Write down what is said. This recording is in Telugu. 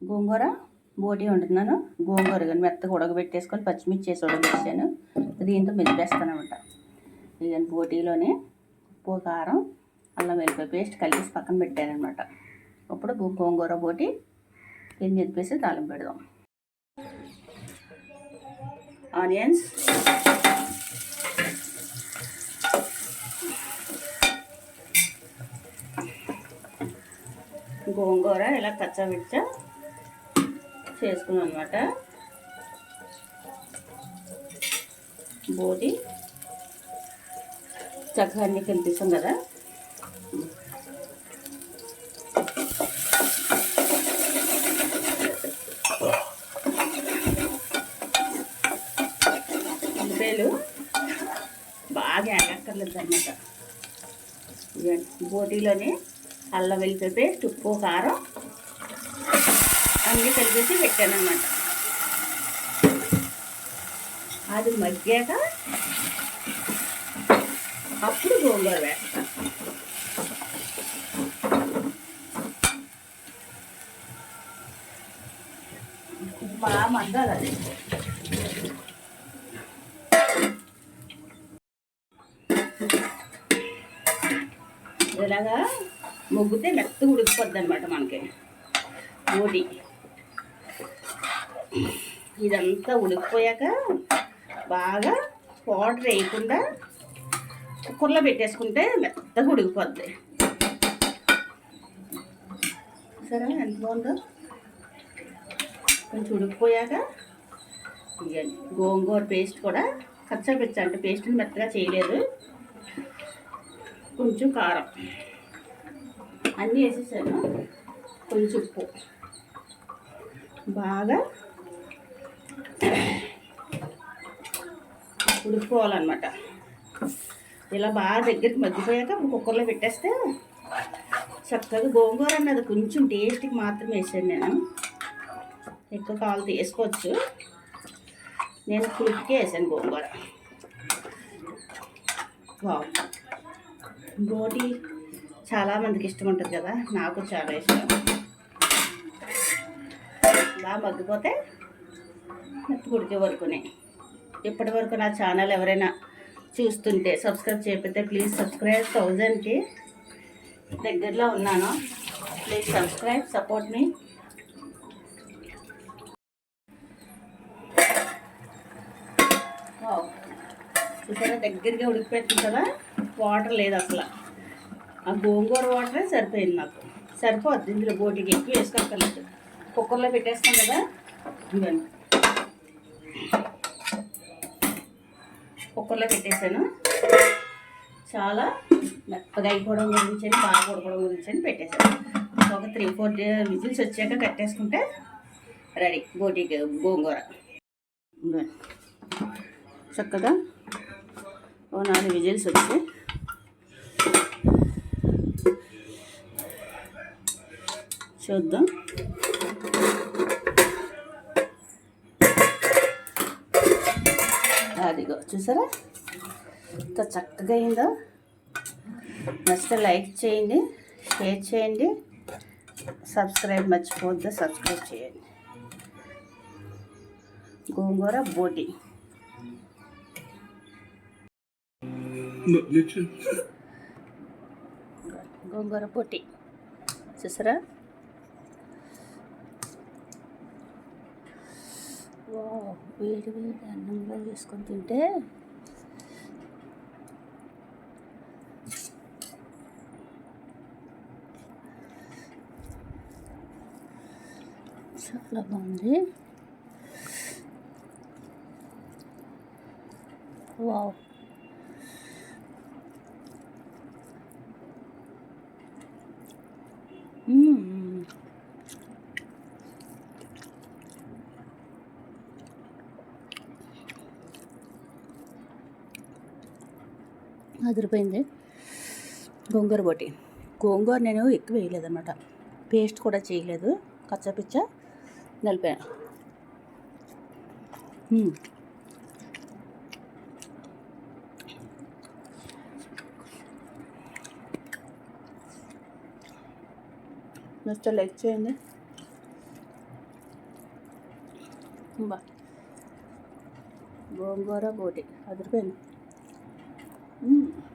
గోంగూర బోటి వండుతున్నాను. గోంగూర కానీ మెత్తగా ఉడకబెట్టేసుకొని పచ్చిమిర్చి వేసి ఉడకబెట్టాను. దీంతో మెదిపేస్తానమాట. అనమాట ఇక బోటీలోనే ఉప్పు కారం అల్లం వెల్లిపాయ పేస్ట్ కలిపేసి పక్కన పెట్టాను అనమాట అప్పుడు గోంగూర బోటి ఇది చెప్పేసి తాళం పెడదాం. ఆనియన్స్. గోంగూర ఇలా కచ్చాబిచ్చ చేసుకున్నాం అనమాట బోటి చక్కగా అన్నీ కనిపిస్తాం కదా. ఉల్లిపాయలు బాగా ఎగక్కర్లేదు అనమాట బోటీలోనే అల్లం వెల్లిపాయ పేస్ట్ ఉప్పు కారం. అన్నీ కలిపేసి పెట్టాను అనమాట అది మగ్గాక అప్పుడు గోంగూర వేస్తాను బాగా మగ్గాలి అది ఇలాగా మొగ్గితే మెత్త ఉడికిపోద్ది అనమాట మనకి. ఓటి ఇదంతా ఉడికిపోయాక బాగా వాటర్ వేయకుండా కుక్కర్లో పెట్టేసుకుంటే మెత్తగా ఉడికిపోద్ది. సరే ఎంత బాగుందో? కొంచెం ఉడికిపోయాక ఇక గోంగూర పేస్ట్ కూడా కచ్చపిచ్చ అంటే పేస్ట్ని మెత్తగా చేయలేదు. కొంచెం కారం. అన్నీ వేసేసాను. కొంచెం ఉప్పు. బాగా ఉడికిపోవాలన్నమాట. ఇలా బాగా దగ్గరికి మగ్గిపోయాక అప్పుడు కుక్కర్లో పెట్టేస్తే చక్కగా గోంగూర అన్నది కొంచెం టేస్ట్కి మాత్రమే వేసాను నేను. ఎక్కువ కావాలి తీసుకోవచ్చు నేను పులుపుకే వేసాను గోంగూర. వావ్. బోటి చాలా మందికి ఇష్టం ఉంటుంది కదా నాకు చాలా ఇష్టం. బాగా మగ్గిపోతే మెత్త ఉడికే వరకునే. ఇప్పటి వరకు నా ఛానల్ ఎవరైనా చూస్తుంటే సబ్స్క్రైబ్ చేయకపోతే ప్లీజ్ సబ్స్క్రైబ్ థౌజండ్కి దగ్గరలో ఉన్నాను. ప్లీజ్ సబ్స్క్రైబ్ సపోర్ట్ మీ. చూసారా? దగ్గరగా ఉడికిపెట్టింది కదా? వాటర్ లేదు అసలు. ఆ గోంగూర వాటరే సరిపోయింది నాకు. సరిపోద్ది ఇందులో బోటికి. ఎక్కువ వేసుకోక్కర్లేదు. కుక్కర్లో పెట్టేస్తాం కదా? ఇవన్నీ కుక్కర్లో పెట్టేశాను. చాలా మెత్తగా అయిపోవడం గురించి అని బాగా ఉడకడం గురించి అని పెట్టేశాను. ఒక త్రీ ఫోర్ విజిల్స్ వచ్చాక కట్టేసుకుంటే రెడీ. బోటికి గోంగూర. చక్కగా ఓ నాలుగు విజిల్స్ వచ్చాయి. చూద్దాం. అదిగో చూసారా? ఎంత చక్కగా అయిందో. నచ్చితే లైక్ చేయండి షేర్ చేయండి సబ్స్క్రైబ్ మర్చిపోవద్దు సబ్స్క్రైబ్ చేయండి. గోంగూర బోటి. గోంగూర బోటి. చూసారా వావ్, వేడి వేడి అన్నంలో వేసుకొని తింటే చాలా బాగుంది వావ్ Mmm. అదిరిపోయింది. గోంగూర బోటి. గోంగూర నేను ఎక్కువ వేయలేదన్నమాట. పేస్ట్ కూడా చేయలేదు. కచ్చపిచ్చ నలిపాను నెక్స్ట్ నచ్చితే లైక్ చేయండి. బా. గోంగూర బోటి. అదిరిపోయింది. 嗯。